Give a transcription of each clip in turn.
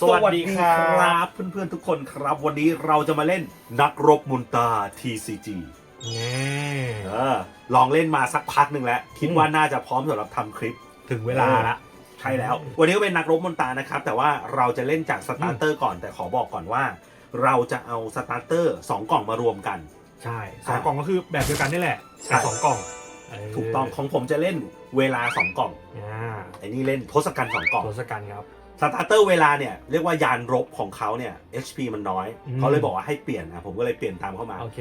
สวัสดีครับเพื่อนๆทุกคนครับ วันนี้เราจะมาเล่นนักรบมุนตา TCG แง่เออลองเล่นมาสักพักหนึ่งแล้ว คิดว่าน่าจะพร้อมสำหรับทำคลิปถึงเวลาละใช่แล้ว วันนี้ก็เป็นนักรบมนตานะครับ แต่ว่าเราจะเล่นจากสตาร์เตอร์ก่อนแต่ขอบอกก่อนว่า เราจะเอาสตาร์เตอร์สองกล่องมารวมกัน ใช่สองกล่องก็คือแบบเดียวกันนี่แหละใช่แต่สองกล่องเถูกต้องของผมจะเล่นเวลาสองกล่องอ่าไอ้นี่เล่นทศกัณฐ์สองกล่องทศกัณฐ์ครับ สตาร์เตอร์เวลาเนี่ยเรียกว่ายานรบของเขาเนี่ย HP มันน้อย อืม เขาเลยบอกว่าให้เปลี่ยนนะผมก็เลยเปลี่ยนตามเข้ามา โอเค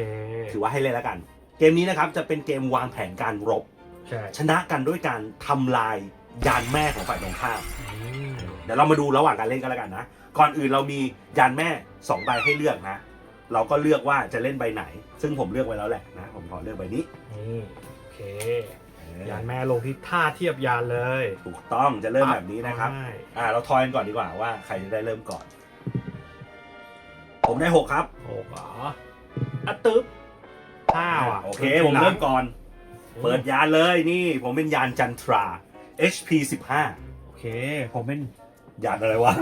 ถือว่าให้เล่นแล้วกัน เกมนี้นะครับจะเป็นเกมวางแผนการรบ ใช่ชนะกันด้วยการทำลายยานแม่ของฝ่ายตรงข้าม อืมเดี๋ยวเรามาดูระหว่างการเล่นกันแล้วกันนะ ก่อนอื่นเรามียานแม่2ใบให้เลือกนะ เราก็เลือกว่าจะเล่นใบไหน ซึ่งผมเลือกไว้แล้วแหละนะ ผมขอเลือกใบนี้ นี่โอเคเออ ยานแม่ลงที่ท่าเทียบยานเลย ถูกต้องจะเริ่มแบบนี้นะครับใช่อ่า เราทอยกันก่อนดีกว่าว่าใครจะได้เริ่มก่อน ผมได้หกครับโอ้โหอะตึ๊บห้าว่ะโอเค ผมเริ่มก่อน เปิดยานเลยนี่ ผมเป็นยานจันทรา HP 15โอเค ผมเป็นยานอะไรวะ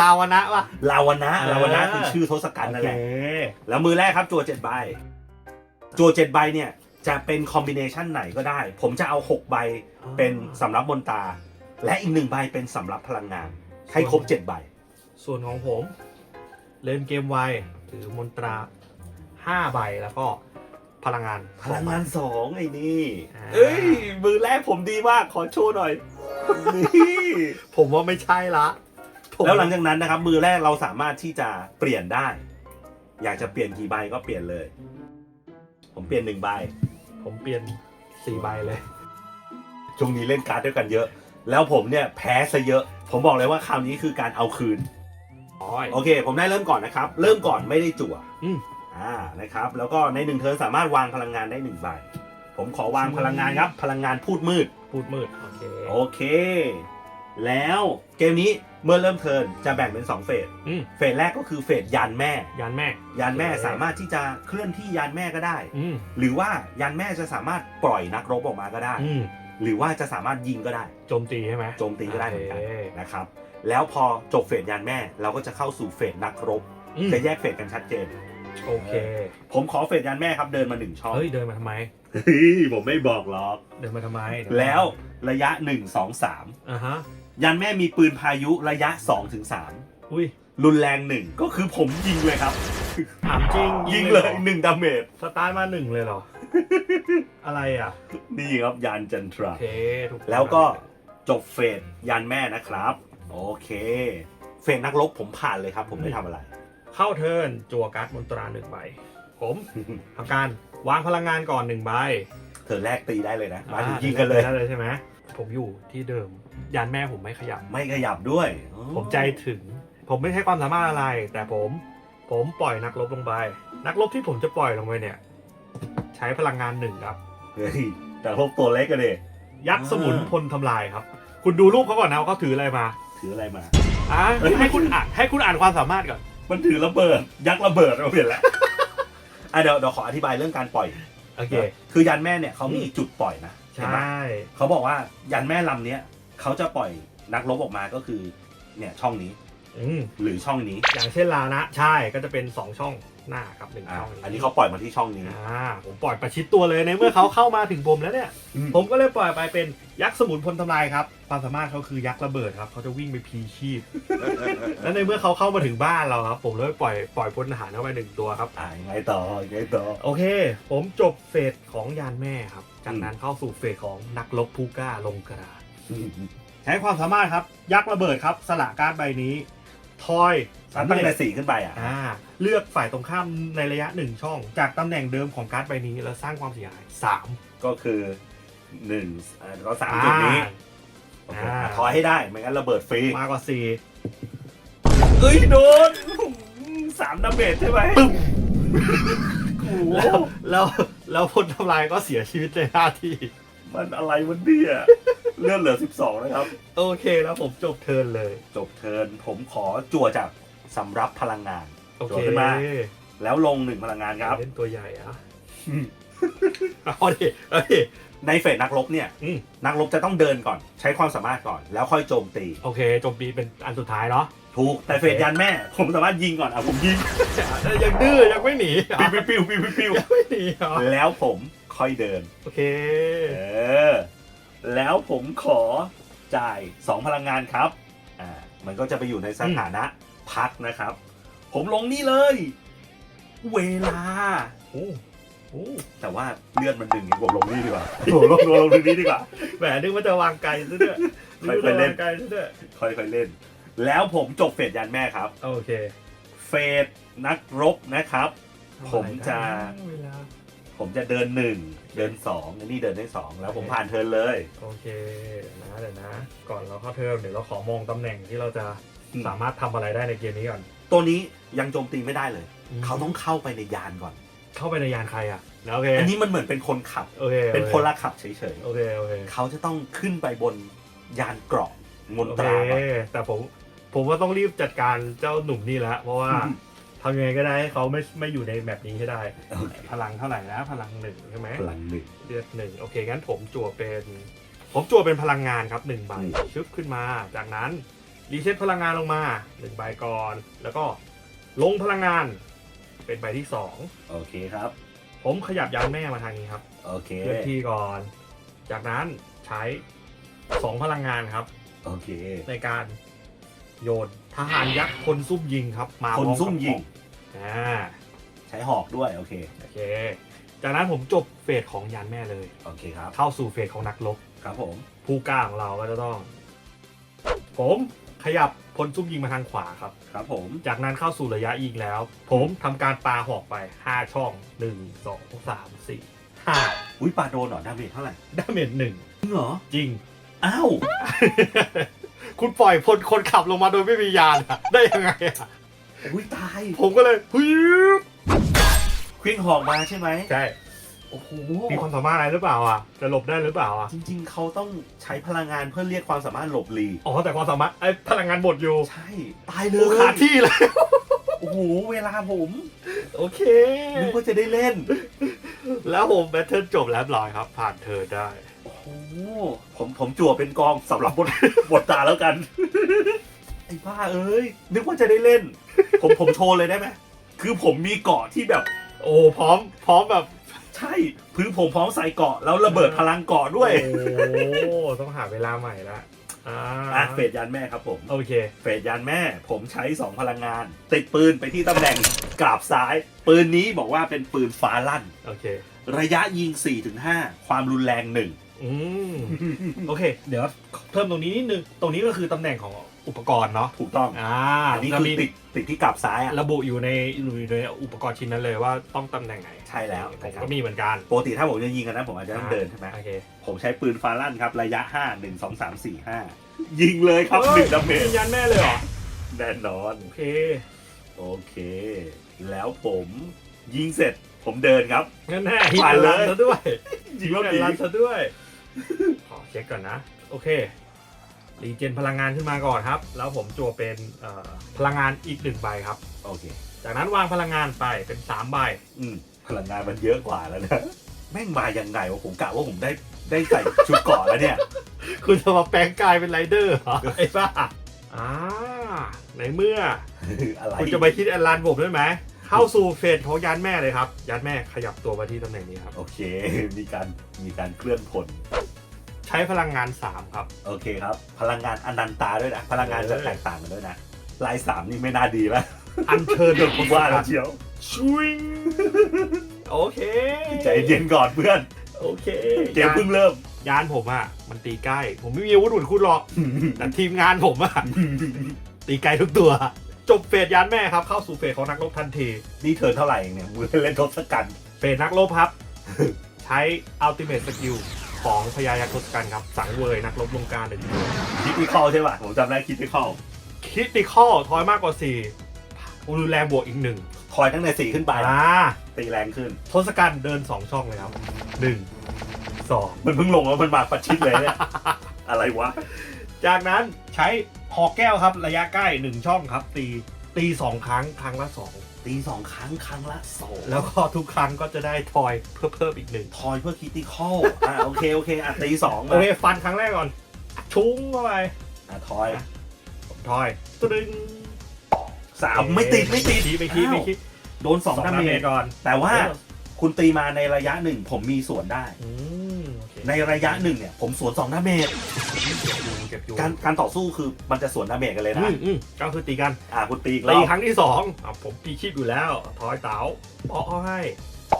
ลาวนะว่ะลาวนะอ่าลาวนะคือชื่อทศกัณฐ์นั่นแหละ โอเคแล้วมือแรกครับจัวเจ็ดใบจัวเจ็ดใบเนี่ย จะเป็นคอมบิเนชันไหนก็ได้ ผมจะเอา 6 ใบเป็นสำรับบนตา และอีกหนึ่งใบเป็นสำรับพลังงาน ให้ครบ 7 ใบ ส่วนของผม เล่นเกมไวถือมนตราห้าใบแล้วก็พลังงานพลังงาน2ไอ้นี่อ่าเอ้ยมือแรกผมดีมากขอโชว์หน่อยนี่ผมว่าไม่ใช่ละผมแล้วหลังจากนั้นนะครับ มือแรกเราสามารถที่จะเปลี่ยนได้ อยากจะเปลี่ยนกี่ใบก็เปลี่ยนเลย ผมเปลี่ยนหนึ่งใบ ผมเปลี่ยนสี่ใบเลย ช่วงนี้เล่นการ์ดด้วยกันเยอะ แล้วผมเนี่ยแพ้ซะเยอะ ผมบอกเลยว่าคราวนี้คือการเอาคืนโอเค ผมได้เริ่มก่อนนะครับ เริ่มก่อนไม่ได้จั่วอืม อ่า นะครับ แล้วก็ในหนึ่งเทิร์นสามารถวางพลังงานได้หนึ่งใบ ผมขอวางพลังงานครับ พลังงานพูดมืด พูดมืด โอเค โอเค แล้วเกมนี้เมื่อเริ่มเทิร์นจะแบ่งเป็น 2 เฟส อืมเฟสแรกก็คือเฟสยานแม่ยานแม่ยานแม่สามารถที่จะเคลื่อนที่ยานแม่ก็ได้ อืมหรือว่ายานแม่จะสามารถปล่อยนักรบออกมาก็ได้ อืมหรือว่าจะสามารถยิงก็ได้ โจมตีใช่ไหมโจมตีก็ได้เหมือนกันโคนะครับ แล้วพอจบเฟสยานแม่เราก็จะเข้าสู่เฟสนักรบ อืมจะแยกเฟสกันชัดเจน โอเค ผมขอเฟสยานแม่ครับเดินมาหนึ่งช่องเฮ้ย เดินมาทำไม เฮ้ยผมไม่บอกหรอก เดินมาทำไมแล้วระยะ1 2อ่าฮะ3 ยันแม่มีปืนพายุระยะ2ถึงอุ้ย3รุนแรงหนึ่งก็คือผมยิงเลยครับ ถามจริงยิงเลยหรอ1ดาเมจสตาร์ทมาหนึ่งเลยเหรอ อะไรอะ นี่ครับยานจันทรา โอเคถูกต้องแล้วก็จบเฟสยันแม่นะครับ โอเค เฟสนักรบผมผ่านเลยครับ ผมไม่ทำอะไร เข้าเทิร์นจัวการ์ดมนตราหนึ่งใบ ผมทำการวางพลังงานก่อนหนึ่งใบ เธอแรกตีได้เลยนะมาถึงยิงกันเลย ได้เลยใช่ไหม ผมอยู่ที่เดิมยานแม่ผมไม่ขยับ ไม่ขยับด้วยผมใจถึง ผมไม่ใช้ความสามารถอะไร แต่ผม ผมปล่อยนักรบลงไป นักรบที่ผมจะปล่อยลงไปเนี่ย ใช้พลังงานหนึ่งครับ เฮ้ยแต่พวกตัวเล็กกันเด็ ยักษ์สมุนพลทำลายครับ คุณดูรูปเขาก่อนนะว่าเขาถืออะไรมาถืออะไรมา อะเฮ้ย ให้คุณอ่านให้คุณอ่านความสามารถก่อน มันถือระเบิด ยักษ์ระเบิดเราเปลี่ยนแล้วอะเดี๋ยวเดี๋ยวขออธิบายเรื่องการปล่อย โอเค คือยันแม่เนี่ยเขามีจุดปล่อยนะเห็นปะ ใช่ เขาบอกว่ายันแม่ลำเนี้ยเขาจะปล่อยนักรบออกมาก็คือเนี่ยช่องนี้ อืมหรือช่องนี้ อย่างเช่นลาวนะ ใช่ก็จะเป็นสองช่อง หน้าครับหนึ่งอะช่องอันนี้เขาปล่อยมาที่ช่องนี้ อ่าผมปล่อยประชิดตัวเลยในเมื่อเขาเข้ามาถึงผมแล้วเนี่ย อืม ผมก็เลยปล่อยไปเป็นยักษ์สมุนพลทำลายครับ ความสามารถเขาคือยักษ์ระเบิดครับเขาจะวิ่งไปพีชีพ แล้วในเมื่อเขาเข้ามาถึงบ้านเราครับ ผมเลยปล่อยปล่อยพลทหารเข้าไปหนึ่งตัวครับ อ่ายังไงต่อยังไงต่อ โอเค ผมจบเฟสของยานแม่ครับ จากนั้นเข้าสู่เฟสของนักลบผู้กล้าลงกระดาษ ใช้ความสามารถครับ ยักษ์ระเบิดครับ สละการ์ดใบนี้ ทอยตั้งแต่สี่ขึ้นไปอะอ่าเลือกฝ่ายตรงข้ามในระยะหนึ่งช่อง จากตำแหน่งเดิมของการ์ดใบนี้แล้วสร้างความเสียหายสามก็คือหนึ่งอ่าก็สามจุดนี้โอเคอ่าถอยให้ได้ไม่งั้นระเบิดฟรีมากกว่าสี่เอ้ยโดนสามดาเมจใช่ไหมตึ้มโอ้โหแล้วแล้วแล้วพลทำลายก็เสียชีวิตในหน้าที่ มันอะไรวันเนี่ย เลื่อนเหลือ 12 นะครับ โอเคแล้วผมจบเทิร์นเลย จบเทิร์นผมขอจั่วจากสำรับพลังงานโอจั่เควขึ้นมา แล้วลงหนึ่งพลังงานครับ เล่นตัวใหญ่อะเอาดิเอาดิ ในเฟสนักรบเนี่ยอืม นักรบจะต้องเดินก่อน ใช้ความสามารถก่อน แล้วค่อยโจมตี โอเคโจมตีเป็นอันสุดท้ายเนาะถูกแต่เฟสยันแม่ ผมสามารถยิงก่อนอะผมยิงยังดื้อยังไม่หนีเหรอปิ้วปิ้วปิ้วปิ้วปิ้วยังไม่หนีเหรอแล้วผม ค่อยเดิน โอเค เออ แล้วผมขอจ่าย 2 พลังงานครับ อ่า มันก็จะไปอยู่ในสถานะพักนะครับ ผมลงนี่เลย เวลา โอ้โหแต่ว่าเลื่อนมันหนึ่งผมลงนี่ดีกว่าผมลงลงตรงนี้ดีกว่า แหมนึกว่าจะวางไกลซะด้วยค่อยๆเล่นวางไกลซะด้วยค่อยๆเล่น แล้วผมจบเฟสยันแม่ครับ โอเค เฟสนักรบนะครับ ผมจะเวลา ผมจะเดินหนึ่งเดินสองอันนี้เดินได้สองแล้วผมผ่านเทิร์นเลย โอเคนะเดี๋ยวนะ ก่อนเราเข้าเทอมเดี๋ยวเราขอมองตำแหน่งที่เราจะอืม สามารถทำอะไรได้ในเกมนี้ก่อน ตัวนี้ยังโจมตีไม่ได้เลย อืม เขาต้องเข้าไปในยานก่อน เข้าไปในยานใครอะโอเคอันนี้มันเหมือนเป็นคนขับ โอเคเป็นพลขับเฉยโอเคโอเคๆเขาจะต้องขึ้นไปบนยานเกราะมนโอตเคราก่อนแต่ผมผมว่าต้องรีบจัดการเจ้าหนุ่มนี่แล้วเพราะว่าอืม ทำยังไงก็ได้ให้เขาไม่ไม่อยู่ในแบบนี้ให้ได้ โอเคพลังเท่าไหร่นะพลังหนึ่งใช่ไหมพลังหนึ่ง เลือดหนึ่งโอเคงั้นผมจั่วเป็น ผมจั่วเป็นพลังงานครับหนึ่งใบอืมชึบขึ้นมาจากนั้นรีเซ็ตพลังงานลงมาหนึ่งใบก่อน แล้วก็ลงพลังงาน เป็นใบที่สองโอเคครับ ผมขยับยานแม่มาทางนี้ครับโอเค เคลื่อนที่ก่อน จากนั้นใช้สองพลังงานครับ โอเค ในการโยนทหารยักษ์คนซุ่มยิงครับ มาคนพร้อกับซุ่มยิงอ่าใช้หอกด้วยโอเคโอเค จากนั้นผมจบเฟสของยานแม่เลย โอเคครับ เข้าสู่เฟสของนักรบครับผม ผู้กล้าของเราก็จะต้อง ผมขยับพลซุ่มยิงมาทางขวาครับ ครับผม จากนั้นเข้าสู่ระยะยิงแล้ว ผมทำการปาหอกไป 5 ช่อง 1 2 3 4 5อุ้ยปลาโดนเหรอดาเมจเท่าไหร่ดาเมจหนึ่งจริงเหรอจริง อ้าว คุณปล่อยพลคนขับลงมาโดยไม่มียานอะได้ยังไงอะ อุ้ยตายผมก็เลยฮึบเครื่องหอกมาใช่ไหมใช่ โอ้โหมีความสามารถอะไรหรือเปล่าอะ จะหลบได้หรือเปล่าอะ จริง ๆ เขาต้องใช้พลังงานเพื่อเรียกความสามารถหลบหลีกอ๋อ แต่ความสามารถไอ้พลังงานหมดอยู่ ใช่ ตายเลโอ้ยขาดที่เลย โอ้โหเวลาผมโอเค นึกว่าจะได้เล่น แล้วผมแบทเทิลจบแล้วเรียบร้อยครับ ผ่านเธอได้ โอ้โหผมผมจั่วเป็นกองสำหรับบท บทตาแล้วกันไอ้บ้าเอ้ย นึกว่าจะได้เล่น ผมผมโชว์เลยได้ไหม คือผมมีเกาะที่แบบ โอ้พร้อม พร้อมแบบ ใช่พื้นผมพร้อมใส่เกาะแล้วระเบิดพลังเกาะด้วย โอ้ต้องหาเวลาใหม่ละอ่าอะเฟดยันแม่ครับผม โอเค เฟดยันแม่ ผมใช้ 2 พลังงาน ติดปืนไปที่ตำแหน่งกราบซ้าย ปืนนี้บอกว่าเป็นปืนฟ้าลั่น โอเค ระยะยิง 4-5 ความรุนแรงหนึ่งอืม โอเค เดี๋ยวเพิ่มตรงนี้นิดนึง ตรงนี้ก็คือตำแหน่งของ อุปกรณ์เนาะถูกต้องอ่าอันนี้จะคือมีติดติดที่กราบซ้ายอะระบุอยู่ในอยู่ในอุปกรณ์ชิ้นนั้นเลยว่าต้องตำแหน่งไหนใช่แล้วผมนะครับก็มีเหมือนกันปกติถ้าผมจะยิงกันนะผมอาจจะต้องเดินใช่ไหมโอเคผมใช้ปืนฟ้าลั่นครับระยะ 5 1 2 3 4 5 ยิงเลยครับหนึ่งดาเมจยืนยันแม่เลยเหรอแน่นอนโอเคโอเค แล้วผมยิงเสร็จผมเดินครับงั้นแน่ผ่านเลยซะด้วยยิงรอบฮิตนี้แอนด์รันซะด้วยขอเช็คก่อนนะ โอเค รีเจนพลังงานขึ้นมาก่อนครับ แล้วผมจั่วเป็นเอ่อพลังงานอีกหนึ่งใบครับ โอเค จากนั้นวางพลังงานไปเป็นสามใบ อืมพลังงานมันเยอะกว่าแล้วนะแม่งมายังไงวะผมกะว่าผมได้ได้ใส่ชุดเกราะแล้วเนี่ย คุณจะมาแปลงกายเป็นไรเดอร์เหรอไอ้บ้าอ่าในเมื่ออะไรคุณจะไปคิดแอนลันผมได้ไหมเข้าสู่เฟสของยานแม่เลยครับยานแม่ขยับตัวมาที่ตำแหน่งนี้ครับ โอเค มีการมีการเคลื่อนผลใช้พลังงาน 3 ครับ โอเคครับ พลังงานอนันตาด้วยนะ พลังงานจะแตกต่างกันด้วยนะลายสามนี่ไม่น่าดีแล้วอัญเชิญผมว่าแล้วเชียวชวิงโอเค ใจเย็นก่อนเพื่อน โอเค เกมเพิ่งเริ่ม ยานผมอะ มันตีใกล้ ผมไม่มีอาวุธหุ่นคุณหรอก แต่ทีมงานผมอะ ตีไกลทุกตัว จบเฟสยานแม่ครับ เข้าสู่เฟสของนักรบทันที นี่เทิร์นเท่าไหร่เองเนี่ยมือเล่นทศกัณฐ์เฟสนักรบครับ ใช้อัลติเม e สกิล ของพญายักษ์ทศกัณฐ์ครับสังเวยนักรบลงการหนึ่งตัวคิดที่เข้าใช่ป่ะ ผมจำได้คิดที่เข้าคิดติคอลทอยมากกว่า4รุนแรงบวกอีกหนึ่งคอยตั้งแต่สี่ขึ้นไป อ่าตีแรงขึ้น ทศกัณฐ์เดิน 2 ช่องเลยครับ1 2มันเพิ่งลงแล้วมันมาประชิดเลยเนี่ย อะไรวะ จากนั้นใช้หอกแก้วครับระยะใกล้ 1 ช่องครับ ตีตีสองครั้งครั้งละสอง ตีสองครั้งครั้งละสองแล้วก็ทุกครั้งก็จะได้ทอยเพิ่มเพิ่มอีกหนึ่งทอยเพื่อคิติคอลอ่าโอเคโอเคอะตีสองโอมาเคฟันครั้งแรกก่อน ชุ้งเข้าไปอะทอยผมทอยตึงสามไม่ติดไม่ติดคีไม่คีไม่คีโดนสองดาเมจก่อนแต่ว่าคุณตีมาในระยะหนึ่งผมมีส่วนได้ อืมโอเค ในระยะหนึ่งเนี่ยผมสวนสองดาเมจเก็บอยู่เก็บอยู่การการต่อสู้คือมันจะสวนดาเมจกันเลยอืนะมอืมก็คือตีกันอ่าคุณตีอีกรตีอบครั้งที่สองอะผมตีคีบอยู่แล้วทอยเต๋าเพาะเขาให้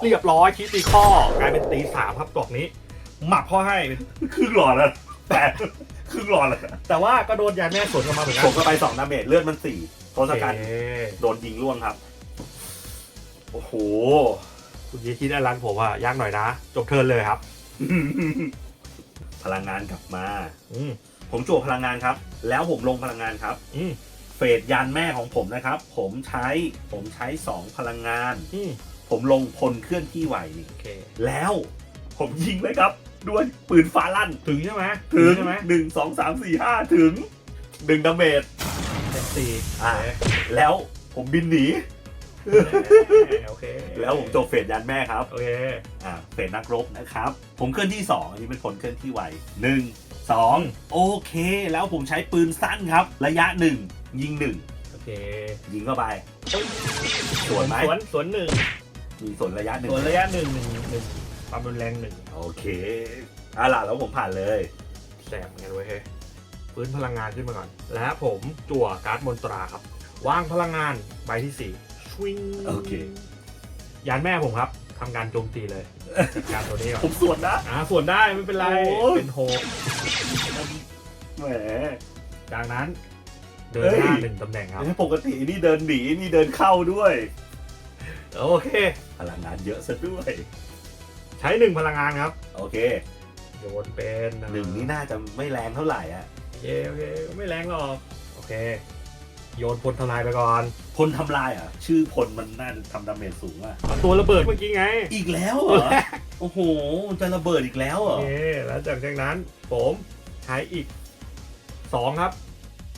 เรียบร้อยคีตีข้อกลายเป็นตีสามครับตอกนี้ หมับเข้อให้เป็นครึ่งหลอดแล้วแต่ครึ่งหลอดแล้วแต่ว่าก็โดนยายแม่สวนกลันมาเหมือนกัผมก็ไปสองดาเมจเลือดมันสี่โทศกัณฐ์โอเคโดนยิงล่วงครับ โอ้โห คุณยีคิดอลันผมว่ายากหน่อยนะ จบเทิร์นเลยครับ พลังงานกลับมา อืมผมจั่วพลังงานครับ แล้วผมลงพลังงานครับ อืมเฟสยานแม่ของผมนะครับ ผมใช้ผมใช้สองพลังงาน อืมผมลงพลเคลื่อนที่ไหวนี่โอเค แล้วผมยิงเลยครับ ด้วยปืนฟ้าลั่น ถึงใช่ไหมถึงใช่ไหมหนึ่งสองสามสี่ห้าถึงหนึ่งดาเมจเป็นสี่อ่า แล้วผมบินหนี โอเคแล้วผมจบเฟสยานแม่ครับโอเคอ่าเฟสนักรบนะครับ ผมเคลื่อนที่สองอันนี้เป็นผลเคลื่อนที่ไวหนึ่งสองโอเค แล้วผมใช้ปืนสั้นครับ ระยะหนึ่งยิงหนึ่งโอเค ยิงเข้าไปสวนไหมสวนสวนหนึ่งมีส่วนระยะหนึ่งสวนระยะหนึ่งหนึ่งหนึ่งความรุนแรงหนึ่งโอเคอะล่ะแล้วผมผ่านเลยแสบเหมือนกันเว้ยเฮ้ยพื้นพลังงานขึ้นมาก่อน และผมจั่วการ์ดมนตราครับวางพลังงานใบที่สี่ ชวิงโอเค ยานแม่ผมครับทำการโจมตีเลยจัดการตัวนี้ก่อนผมส่วนนะ อ่าส่วนได้ไม่เป็นไร โอ้ย เป็นโฮแหมจากนั้น เดินเฮ้ยหน้าหนึ่งตำแหน่งครับ ปกตินี่เดินหนีนี่เดินเข้าด้วย โอเค พลังงานเยอะซะด้วย ใช้หนึ่งพลังงานครับ โอเคโยนเป็นหนึ่งนี่น่าจะไม่แรงเท่าไหร่อะ โอเคโอเคไม่แรงหรอก โอเค โยนพลทลายไปก่อน พลทำลายอะ ชื่อพลมันน่าจะทำดาเมจสูงอะเอาตัวระเบิดเมื่อกี้ไง อีกแล้วเหรอ โอ้โหจะระเบิดอีกแล้วเหรโออเคแล้วจากจากนั้นผมใช้อีกสองครับ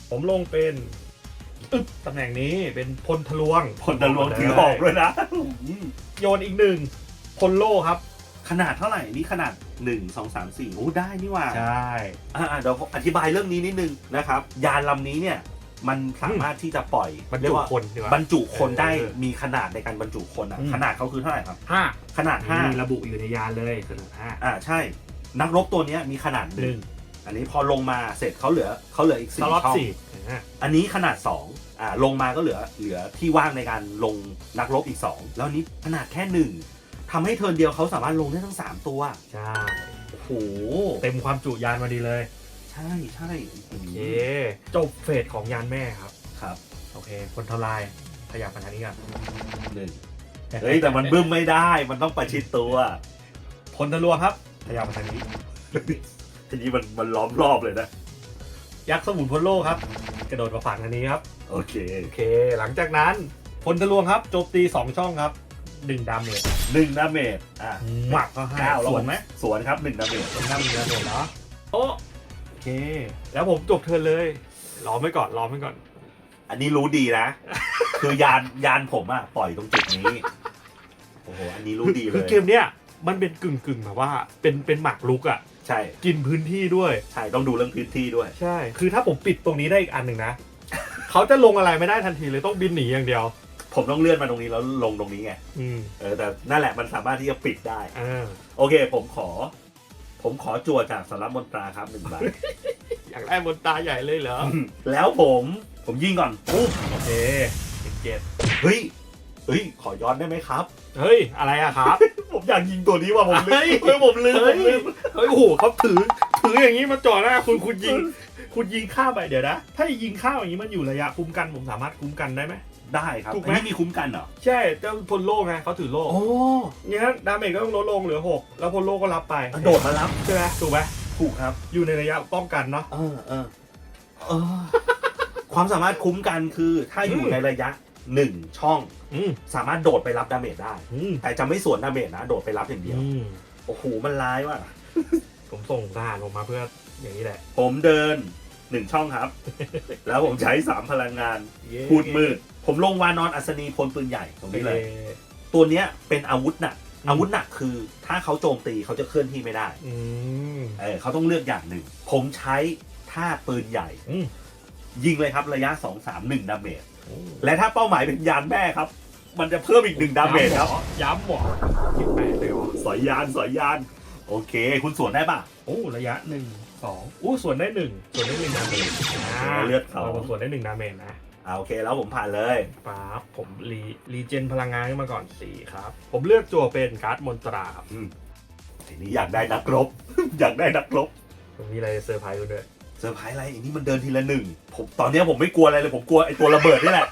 ผมลงเป็นอึ๊บตำแหน่งนี้เป็นพลทะลวงพลทะลวงถือออกด้วยนะอืมโยนอีกหนึ่งพลโล่ครับ ขนาดเท่าไหร่นี่ขนาด1 2 3 4โอ้ได้นี่หว่า ใช่ อ่าๆเดี๋ยวผมอธิบายเรื่องนี้นิดนึงนะครับ ยานลำนี้เนี่ย มันสามารถที่จะปล่อยบรรเรียจุกว่าคนดีกว่า บรรจุคนได้เออมีขนาดในการบรรจุคนอะอืม ขนาดเขาคือเท่าไหร่ครับ ห้าขนาดมี5ระบุอยู่ในยานเลยขนาดห้าอ่าใช่ นักรบตัวเนี้ยมีขนาดหหนึ่นึ่งงอันนี้พอลงมาเสร็จเขาเหลือเขาเหลืออีกสสี่ล็อตช่องสี่อ่าอันนี้ขนาด2อ่าลงมาก็เหลือเหลือที่ว่างในการลงนักรบอีก2แล้วอันนี้ขนาดแค่หนึ่งทำให้เทิร์นเดียวเขาสามารถลงได้ทั้ง3ตัวใช่โอ้โห เต็มความจุยานมาดีเลย ใช่ใช่โอเคจบเฟสของยานแม่ครับ ครับโอเค คนทำลายขยับมาทางนี้กันหนึ่งเฮ้ยแต่มันบึ้มไม่ได้ มันต้องประชิดตัวพลทะลวงครับขยับมาทางนี้ทีนี้มันมันล้อมรอบเลยนะ ยักษ์สมุนพลโลครับ กระโดดมาฝั่งอันนี้ครับ โอเค โอเค หลังจากนั้นพลทะลวงครับโจมตี 2 ช่องครับหนึ่งดาเมจหนึ่งดาเมจอะหมักเข้าให้เก้าสวนไหมสวนครับหนึ่งดาเมจสวนดาเมจดาเมจเนาะโอ้โอ เค แล้วผมจบเทิร์นเลยรอไว้ก่อนรอไว้ก่อน อันนี้รู้ดีนะ คือยานยานผมอะปล่อยตรงจุดนี้ โอ้โห อันนี้รู้ดีเลคือย เกมเนี้ยมันเป็นกึ่งกึ่งๆแบบว่า เป็นเป็นหมักลุกอะ ใช่ กินพื้นที่ด้วย ใช่ ต้องดูเรื่องพื้นที่ด้วย ใช่ คือถ้าผมปิดตรงนี้ได้อีกอันหนึ่งนะ เขาจะลงอะไรไม่ได้ทันทีเลยต้องบินหนีอย่างเดียว ผมต้องเลื่อนมาตรงนี้แล้วลงตรงนี้ไง อืมเออ แต่นั่นแหละมันสามารถที่จะปิดได้ อ่าโอเค ผมขอ ผมขอจั่วจากสำรับมนตราครับหนึ่งใบ อยากได้บนตาใหญ่เลยเหรอแล้วผมผมยิงก่อนปุ๊บโอเคเป็นเจ็ดเฮ้ยเฮ้ย ขอย้อนได้ไหมครับ เฮ้ย อะไรอะครับ ผมอยากยิงตัวนี้ว่ะผมลืเฮ้ยมเฮ้ยผมลืมผเฮ้ยมลืมเฮ้ยโอ้โหเขาถือ ถืออย่างนี้มาจ่อหน้าคุณคุณยิง คุณยิงข้ามไปเดี๋ยวนะ ถ้ายิงข้ามอย่างนี้มันอยู่ระยะคุ้มกันผมสามารถคุ้มกันได้ไหม ได้ครับถูกไหม อันนี้มีคุ้มกันเหรอ ใช่เจ้าพลโล่ไงเขาถือโล่โอ้งั้นดาเมจก็ต้องลดลงเหลือหกแล้วพลโล่ก็รับไปโดดมารับใช่ไหมถูกไหมถูกครับ อยู่ในระยะป้องกันเนาะ เออเออเออ ความสามารถคุ้มกันคือถ้าอยู่อืม ในระยะหนึ่งช่อง อืมสามารถโดดไปรับดาเมจได้ อืมแต่จะไม่สวนดาเมจนะ โดดไปรับอย่างเดียว อืมโอ้โห มันร้ายว่ะ ผมส่งทหารลงมาเพื่ออย่างนี้แหละผมเดินหนึ่งช่องครับ แล้วผมใช้สามพลังงาน เย้พูดมืด ผผมลงวานอนอัศนีพลปืนใหญ่ตรงนี้เลยออตัวเนี้ยเป็นอาวุธหนักอืมอาวุธหนักคือ ถ้าเขาโจมตีเขาจะเคลื่อนที่ไม่ได้อืมเออเขาต้องเลือกอย่างหนึ่ง ผมใช้ท่าปืนใหญ่ อืมยิงเลยครับระยะ 2 3 1ดาเมจและถ้าเป้าหมายเป็นยานแม่ครับ มันจะเพิ่มอีกหนึ่งดาเมจครับย้ำหมอคิดแปดเลยเหรอสอยยานสอยยาน โอเค คุณสวนได้ป่ะโอ้ระยะหนึ่งสองอู้ส่วนได้หนึ่งส่วนได้หนึ่งดาเมจอ่าเลือดเขา ส่วนได้หนึ่งดาเมจนะ อ่าโอเคแล้วผมผ่านเลยปั๊บผมรีรีเจนพลังงานขึ้นมาก่อนสี่ครับ ผมเลือกจั่วเป็นการ์ดมอนตราครับอืมทีนี้อยากได้นักรบ อยากได้นักรบผมมีอะไรจะเซอร์ไพรส์คุณด้วยเซอร์ไพรส์อะไรอันนี้มันเดินทีละหนึ่งผมตอนเนี้ยผมไม่กลัวอะไรเลยผมกลัวไอ้ตัวระเบิดนี่แหละ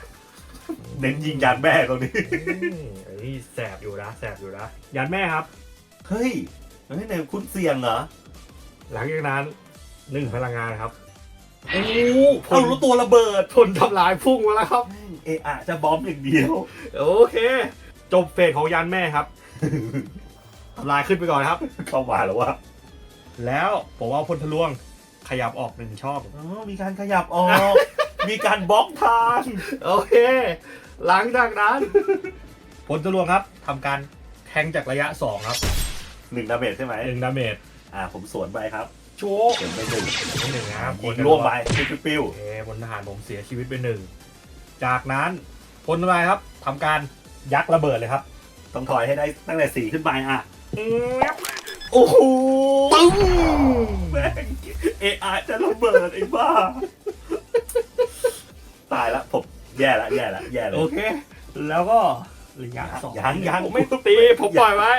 เน้นยิงยานแม่ตรงนี้ อืมอันนี้แสบอยู่นะแสบอยู่นะยานแม่ครับ เฮ้ยเฮ้ยเนี่ยคุณเสี่ยงเหรอหลังจากนั้นหนึ่งพลังงานครับ โอ้เอารู้ตัวระเบิดทนทำลายพุ่งมาแล้วครับ เอะอะจะบอมอย่างเดียวโอเค จบเฟสของยานแม่ครับทำลายขึ้นไปก่อนครับ เข้ามาแล้ววะแล้วผมเอาพลทะลวงขยับออกหนึ่งช่อง อ๋อมีการขยับออก มีการบล็อกทางโอเค หลังจากนั้น ผลทะลวงครับทำการแทงจากระยะ 2 ครับหนึ่งดาเมจใช่ไหมหนึ่งดาเมจอ่าผมสวนไปครับโชว์เขียนไปหนึ่งหนึ่งนะครับยิงล่วงไปปิ้วโอเคพลทหารผมเสียชีวิตไปหนึ่ง จากนั้นพลทหารครับทำการยักระเบิดเลยครับๆต้องถอยให้ได้ตั้งแต่สี่ขึ้นไปอะโอ้โหปึ้งแม่งเอะอะจะระเบิดไอ้บ้า ตายละผมแย่ละแย่ละแย่เลโอยเค แล้วก็ระยะสองยังยัง ผมไม่ตีผมปล่อยไว้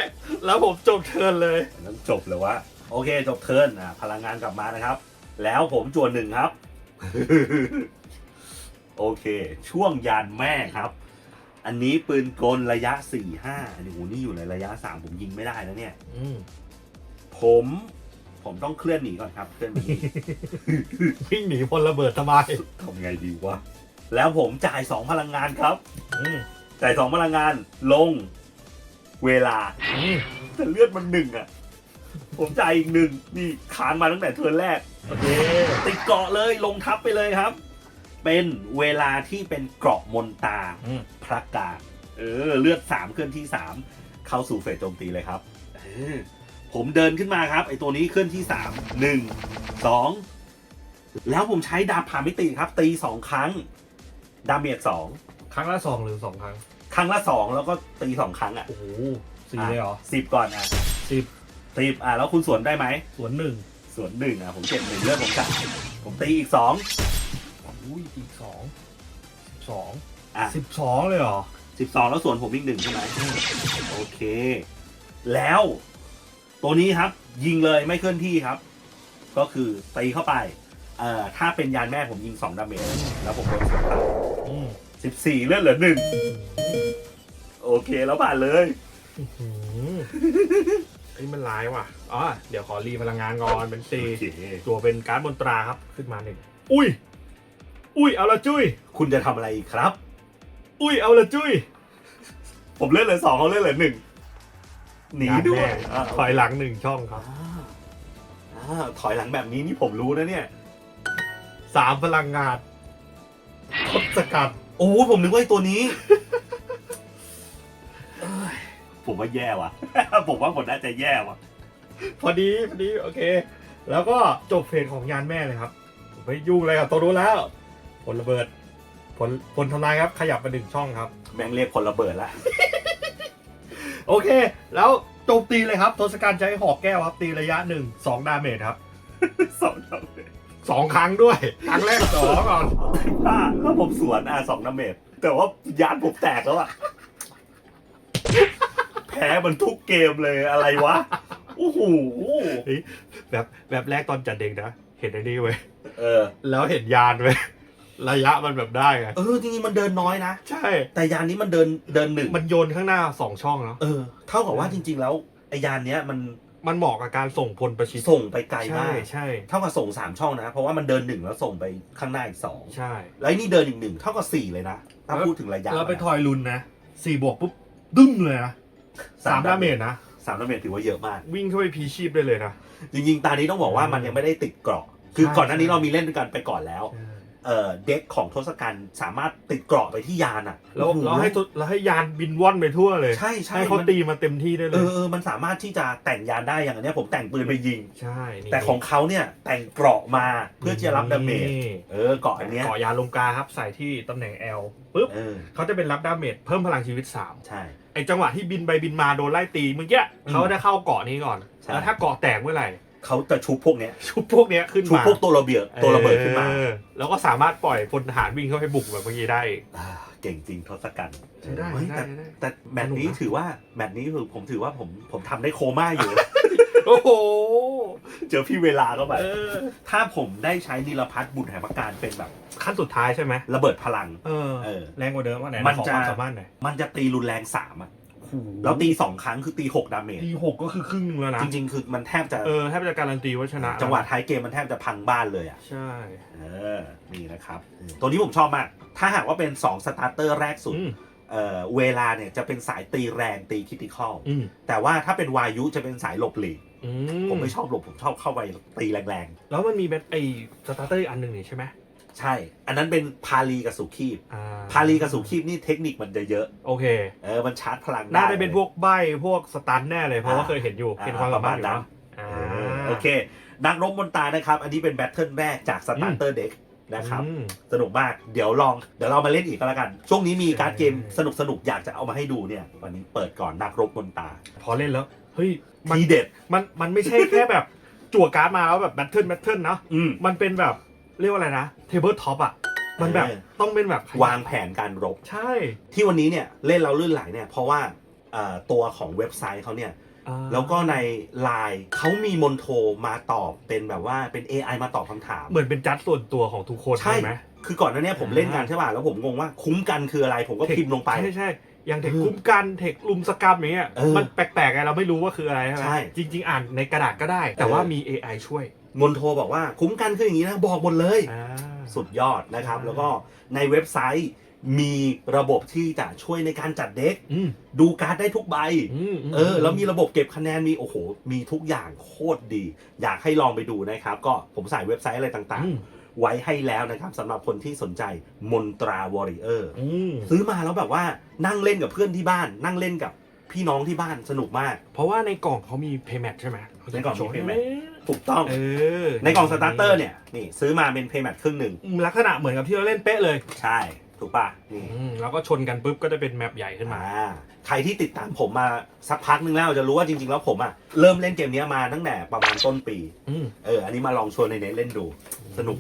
แล้วผมจบเทิร์นเลย ต้องจบเลยวะ โอเคจบเทิร์นอะพลังงานกลับมานะครับ แล้วผมจวนหนึ่งครับ โอเค ช่วงยานแม่ครับ อันนี้ปืนกลระยะสี่ห้าอันนี้โหนี่อยู่ในระยะสามผมยิงไม่ได้แล้วเนี่ย อืมผมผมต้องเคลื่อนหนีก่อนครับ เคลื่อนหนีวิ่งหนีพลระเบิดทำไมทำไงดีวะ แล้วผมจ่ายสองพลังงานครับ อืมจ่ายสองพลังงานลง เวลา อืมแต่เลือดมันหนึ่งอะ ผมจ่ายอีกหนึ่งนี่ค้างมาตั้งแต่เทิร์นแรกโอเคติดเกราะเลยลงทับไปเลยครับ เป็นเวลาที่เป็นเกราะมนตาอืม พระกาเออเลือดสามเคลื่อนที่สามเข้าสู่เฟสโจมตีเลยครับเออผมเดินขึ้นมาครับไอตัวนี้เคลื่อนที่สามหนึ่งสองแล้วผมใช้ดาบผ่ามิติครับ ตีสองครั้ง ดาเมจสองครั้งละสองหรือสองครั้ง ครั้งละสองแล้วก็ตีสองครั้งอะโอ้โหสี่เลยเหรอสิบก่อนอะสิบ สิบอะแล้วคุณสวนได้ไหมสวนหนึ่งสวนหนึ่งอะผมเจ็บหนึ่งเลือดผมจ่ายผมตีอีกสองอุ้ยอีกสองสิบสองอะสิบสองเลยเหรอสิบสองแล้วส่วนผมอีกหนึ่งใช่ไหมโอเค แล้ว ตัวนี้ครับ ยิงเลยไม่เคลื่อนที่ครับ ก็คือตีเข้าไปเอ่อถ้าเป็นยานแม่ผมยิงสองดาเมจแล้วผมโดนสวนตายอืมสิบสี่เลือดเหลือหนึ่งโอเคแล้วผ่านเลย อื้อหือ ไอ้ยมันร้ายว่ะอ๋อเดี๋ยวขอรีพลังงานก่อนเป็นสี่โอเคตัวเป็นการ์ดบนตราครับขึ้นมาหนึ่งอุ้ย อุ้ยเอาละจุ้ย คุณจะทำอะไรอีกครับ อุ้ยเอาละจุ้ยผมเลือดเหลือสองเขาเลือดเหลือหนึ่งหนีด้วยงานแรกอะถอยหลังหนึ่งช่องครับอ่าอ่าถอยหลังแบบนี้นี่ผมรู้นะเนี่ยสามพลังงานทศกัณฐ์โอ้ผมนึกว่าไอ้ตัวนี้เอ้ย ผมว่าแย่ว่ะ ผมว่าผมน่าจะแย่ว่ะ พอดีพอดีโอเค แล้วก็จบเฟสของยานแม่เลยครับผมไม่ยุ่งอะไรกับตัวนู้นแล้ว ผลระเบิด ผลผลทำลายครับ ขยับมาหนึ่งช่องครับ แม่งเรียกคนระเบิดละ โอเค แล้วโจมตีเลยครับทศกัณฐ์ใช้หอกแก้วครับตีระยะหนึ่งสองดาเมจครับสองดาเมจสองครั้งด้วย ครั้งแรกสองก่อนอ่าแล้วผมสวนอะสองดาเมจแต่ว่ายานผมแตกแล้วอะ แพ้มันทุกเกมเลยอะไรวะโอ้โหแบบแบบแรกตอนจัดเด็กนะ เห็นไอ้นี่เว้ยเออ แล้วเห็นยานเว้ยระยะมันแบบได้ไงเออจริงๆมันเดินน้อยนะ ใช่ แต่ยานนี้มันเดินเดินหนึ่งมันโยนข้างหน้าสองช่องเนาะเออ เท่ากับว่าจริง ๆ แล้วไอยานเนี้ยมันมันเหมาะกับการส่งพลประชิดส่งไปไกลใช่มากใช่เท่ากับส่งสามช่องนะ เพราะว่ามันเดินหนึ่งแล้วส่งไปข้างหน้าอีกสองใช่ แล้วไอ้นี่เดินอีกหนึ่งเท่ากับสี่เลยนะถ้าพูดถึงระยะเราไปนะทอยลุนนะสี่บวกปุ๊บดึ้มเลยนะ สามดาเมจนะสามดาเมจถือว่าเยอะมาก วิ่งเข้าไปพีชีพได้เลยนะ จริงๆ ตานี้ต้องบอกว่ามันยังไม่ได้ติดเกราะ คือใช่ก่อนหน้านี้ใช่เรามีเล่นด้วยกันไปก่อนแล้ว เอ่อเด็กของทศกัณฐ์สามารถติดเกราะไปที่ยานอะแล้วโอ้โแล้วให้ตัวแล้วให้ยานบินว่อนไปทั่วเลย ใช่ใช่ให้เขามันตีมาเต็มที่ได้เลเอย อเออมันสามารถที่จะแต่งยานได้อย่างอันเนี้ยผมแต่งปืนไปยิง ใช่นี่แต่ของเขาเนี่ยแต่งเกราะมาเพื่อที่จะรับดาเมจนี่เออเกราะอันเนี้ยเกาะยานลงกาครับใส่ที่ตำแหน่ง L ปุ๊บเออเขาจะเป็นรับดาเมจเพิ่มพลังชีวิต 3 ใช่ ไอจังหวะที่บินไปบินมาโดนไล่ตีเมื่อกี้อืมเขาจะเข้าเกาะนี้ก่อน ใช่ แล้วถ้าเกาะแตกเมื่อไหร่ เขาจะชุบพวกเนี้ยชุบพวกเนี้ยขึ้นชุบมาพวกตัวระเบิดตัวระเบิดขึ้นมาเออแล้วก็สามารถปล่อยพลทหารวิ่งเข้าไปบุกแบบเมื่อกี้ได้อ่าเก่งจริงทศกัณฐ์ใช้ได้เฮ้ยใช้ได้แต่ใช้ได้ แต่แมตช์นี้สนุกนะถือว่าแมตช์นี้คือผมถือว่าผมผมทำได้โคม่าอยู่ โอ้โหเจอพี่เวลาเข้าไปเออถ้าผมได้ใช้นิรพัฒน์บุญแห่งประการเป็นแบบ ขั้นสุดท้ายใช่ไหมระเบิดพลัง เออ เออ แรงกว่าเดิมว่าไหนมันขอจะ ความสามารถหน่อยมันจะตีรุนแรงสามอะ แล้วตีสองครั้งคือตีหกดาเมจทีหกก็คือครึ่งหนึงแล้วนะจริง ๆ คือมันแทบจะเออแทบจะการันตีว่าชนะจังหวะท้ายเกมมันแทบจะพังบ้านเลยอะ ใช่ เออ นี่นะครับ ตัวนี้ผมชอบมาก ถ้าหากว่าเป็น 2 สตาร์เตอร์แรกสุด อืมเอ่อ เวลาเนี่ยจะเป็นสายตีแรงตีคิติคอล อืมแต่ว่าถ้าเป็นวายุจะเป็นสายหลบหลีก อืผมไม่ชอบหลบ ผมชอบเข้าไปตีแรงแล้วมันมีแบบไอ้สตาร์เตอร์อีกอันหนึ่งนี่ใช่ไหมๆ ใช่ อันนั้นเป็นพาลีกับสุคีบอ่าพาลีกับสุคีบนี่เทคนิคมันจะเยอะโอเคเออมันชาร์จพลังได้น่าจะเป็นพวกใบพวกสตันแน่เลยเพราะว่าอ่าเคยเห็นอยู่อ่าเห็นความสามารถอยู่ประมาณนั้เนาะนอ่าเออโอเค นักรบบนตานะครับ อันนี้เป็นแบทเทิลแรกจากสตาร์เตอร์เด็กนะครับ อืม สนุกมาก เดี๋ยวลอง เดี๋ยวเรามาเล่นอีกก็แล้วกัน ช่วงนี้มีการ์ดเกมใช่สนุกสนุกๆอยากจะเอามาให้ดูเนี่ย วันนี้เปิดก่อนนักรบบนตาพอเล่นแล้ว เฮ้ย มัน ทีเด็ด มัน มันไม่ใช่แค่แบบ จั่วการ์ดมาแล้วแบบแบทเทิลแบทเทิลเนาะอืม มันเป็นแบบ เรียกว่าอะไรนะเทเบิลท็อปอะ มันแบบเออ ต้องเป็นแบบขยันวางแผนการรบ ใช่ที่วันนี้เนี่ยเล่นเราลื่นไหลเนี่ยเพราะว่าเอ่อตัวของเว็บไซต์เขาเนี่ย อ่าแล้วก็ในไลน์เขามีมนโทรมาตอบเป็นแบบว่าเป็น AI มาตอบคำถาม เหมือนเป็นจัดส่วนตัวของทุกคนใช่ ใช่ไหม คือก่อนหน้าเนี้ผมเล่นกันใช่ป่ะ แล้วผมงงว่าคุ้มกันคืออะไร ผมก็พิมพ์ลงไป ใช่ใช่อย่างเทคเออคุ้มกันเทคลุมสกรรมอย่างเงี้ยเออมันแปลกๆไงเราไม่รู้ว่าคืออะไรใช่ไหมใช่จริง ๆ อ่านในกระดาษก็ได้ แต่ว่าเออ มี AI ช่วย มนโทรบอกว่าคุ้มกันคืออย่างนี้นะบอกหมดเลย อ่า สุดยอดนะครับใช่แล้วก็ในเว็บไซต์มีระบบที่จะช่วยในการจัดเด็ก อืมดูการ์ดได้ทุกใบอืมม เออ แล้วมีระบบเก็บคะแนนมีโอ้โห มีทุกอย่างโคตรดี อยากให้ลองไปดูนะครับ ก็ผมใส่เว็บไซต์อะไรต่างอืม ๆ ไว้ให้แล้วนะครับสำหรับคนที่สนใจมนตราวอริเออร์อืมซื้อมาแล้วแบบว่านั่งเล่นกับเพื่อนที่บ้าน นั่งเล่นกับพี่น้องที่บ้านสนุกมาก เพราะว่าในกล่องเขามี payment ใช่ไหมในกล่องมีโชว์ให้ payment ถูกต้อง เออในกล่องสตาร์เตอร์เนี่ยนี่ซื้อมาเป็นเพย์แมทครึ่งหนึ่งอืมลักษณะเหมือนกับที่เราเล่นเป๊ะเลยใช่ ถูกป่ะนี่อืมแล้วก็ชนกันปุ๊บก็จะเป็นแมปใหญ่ขึ้นมา อ่าใครที่ติดตามผมมาสักพักนึงแล้วจะรู้ว่าจริงๆแล้วผมอะเริ่มเล่นเกมนี้มาตั้งแต่ประมาณต้นปี อืม เออ อันนี้มาลองชวนในเน็ตเล่นดู สนุก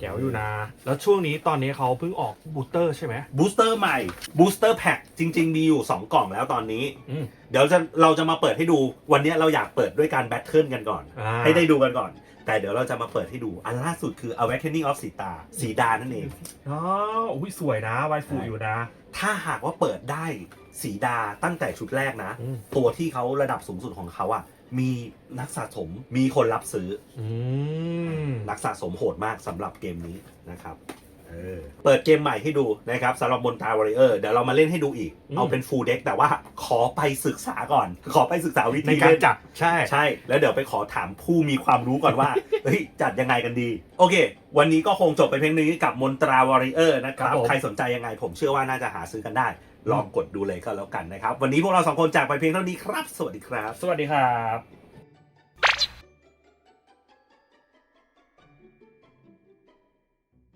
แจ๋วอยู่นะ แล้วช่วงนี้ตอนนี้เขาเพิ่งออกบูสเตอร์ใช่ไหมบูสเตอร์ใหม่บูสเตอร์แพ็จริง ๆ มีอยู่ 2 กล่องแล้วตอนนี้ อืม เดี๋ยวจะเราจะมาเปิดให้ดูวันนี้เราอยากเปิดด้วยการแบทเทิลกันก่อน อ่า ให้ได้ดูกันก่อน แต่เดี๋ยวเราจะมาเปิดให้ดู อันล่าสุดคือ Awakening of สีตาสีดานั่นเอง อ๋ออุ้ยสวยนะวายฟูอยู่นะ ถ้าหากว่าเปิดได้สีดาตั้งแต่ชุดแรกนะ อืม ตัวที่เขาระดับสูงสุดของเขาอะ มีนักสะสมมีคนรับซื้ออืมนักสะสมโหดมากสำหรับเกมนี้นะครับ เออเปิดเกมใหม่ให้ดูนะครับสำหรับบนตาวอริเออร์เดี๋ยวเรามาเล่นให้ดูอีก เอาเป็นฟูลเด็กแต่ว่าขอไปศึกษาก่อน ขอไปศึกษาวิในธีการเล่นจัดใช่ใช่ แล้วเดี๋ยวไปขอถามผู้มีความรู้ก่อนว่าเฮ้ยจัดยังไงกันดี โอเค วันนี้ก็คงจบไปเพียงนี้กับมนตราวอริเออร์นะครับครับผมใครสนใจยังไงผมเชื่อว่าน่าจะหาซื้อกันได้ ลองกดดูเลยก็แล้วกันนะครับ วันนี้พวกเราสองคนจากไปเพียงเท่านี้ครับ สวัสดีครับ สวัสดีครับ